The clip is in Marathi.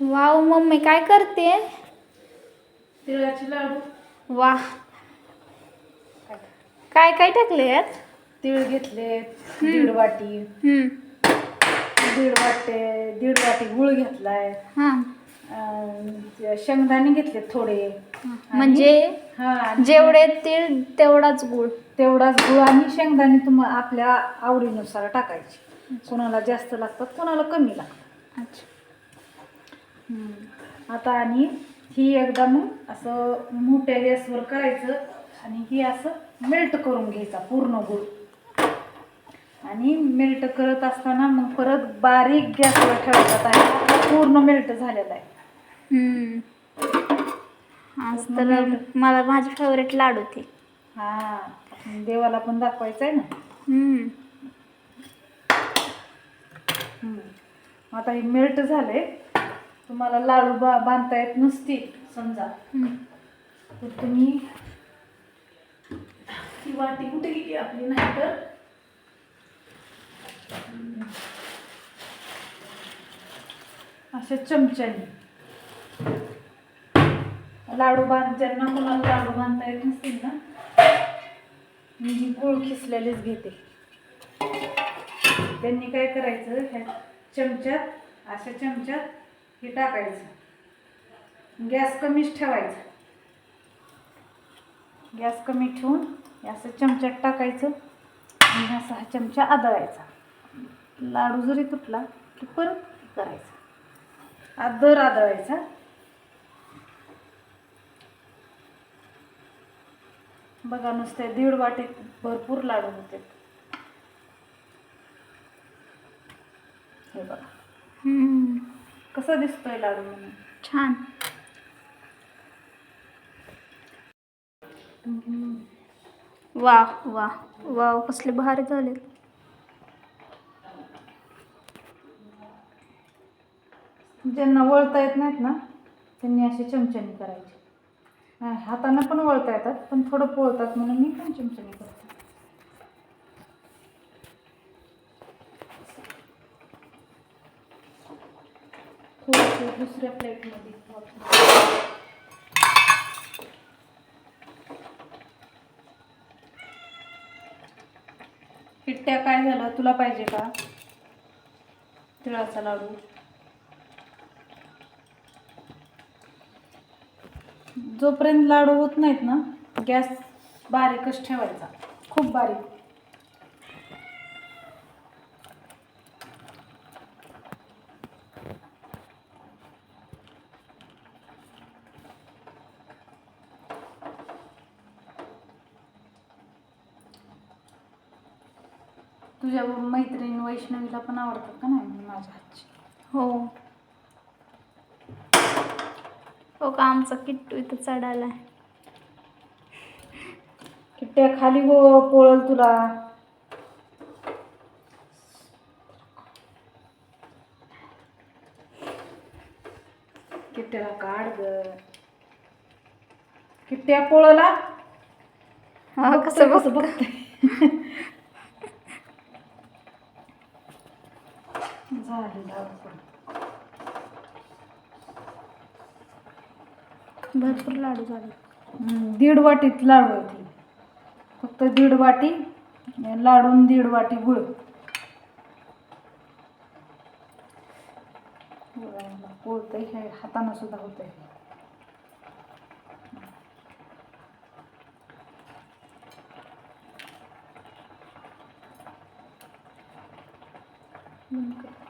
वाव मम्मी काय करते? तिळाचे लाडू. वा काय काय टाकले यात तीळ घेतले दीड वाटी. हम्म. दीड वाटे दीड वाटी गुळ घेतलाय. हा. अं, शेंगदाणे घेतले थोडे. म्हणजे हा आणि जेवढे तीळ तेवढाच गुळ. तेवढाच गुळ आणि शेंगदाणे तुम्हा आपल्या आवडीनुसार टाकायचे. कोणाला जास्त लागतात कोणाला कमी लागतात. अच्छा. आता आणि ही एकदा मग असं मोठ्या गॅसवर करायचं आणि ही असं मेल्ट करून घ्यायचा पूर्ण गुळ. आणि मेल्ट करत असताना मग परत बारीक गॅसवर ठेवायचा. आता हा पूर्ण मेल्ट झालेला आहे. आज तर मला माझे फेवरेट लाडू ते. हा. देवाला पण दाखवायचं आहे ना. आता हे मेल्ट झाले तुम्हाला लाडू बा बांधता येत नसतील समजा. तर तुम्ही ही वाटी कुठे गेली आपली? नाही तर अशा चमच्याने. लाडू बांध ज्यांना कोणाला लाडू बांधता येत नसतील ना मी ही गुळ खिसलेलीच घेते. त्यांनी काय करायचं? ह्या चमच्यात अशा चमच्यात हे टाकायचं. गॅस कमीच ठेवायचा. गॅस कमी ठेवून असं चमच्यात टाकायचं आणि असा हा चमचा आदळायचा. लाडू जरी तुटला की परत करायचा. आदर आदळायचा. बघा नुसते दीड वाटे भरपूर लाडू होते. हे बघा. हम्म. कसा दिसतोय लाडू? म्हणून छान. वा वा वाव कसले भारी झाले. ज्यांना वळता येत नाहीत ना त्यांनी असे चमच्याने करायचे. हातानं पण वळता येतात पण थोडं पोळतात म्हणून मी पण चमच्याने करते. ते दुसऱ्या प्लेटमध्ये पिट्ट्या काय झालं? तुला पाहिजे का? तिळाचा लाडू. जोपर्यंत लाडू होत नाहीत ना गॅस बारीकच ठेवायचा. खूप बारीक. तुझ्या मैत्रिणी वैष्णवीला पण आवडतात का नाही माझ्या हातची? हो. हो का आमचा किट्टू इथं चढायला किट्ट्या खाली हो पोळल तुला. किट्ट्याला काढ ग. किट्ट्या पोळला? हा कसं बघ बघते झाली लाडू पण. भरपूर लाडू झाले. दीड वाटीत लाडू आहे ती. फक्त दीड वाटी लाडून दीड वाटी गुळ. पोळतंय हे हातानं सुद्धा होतंय. 嗯。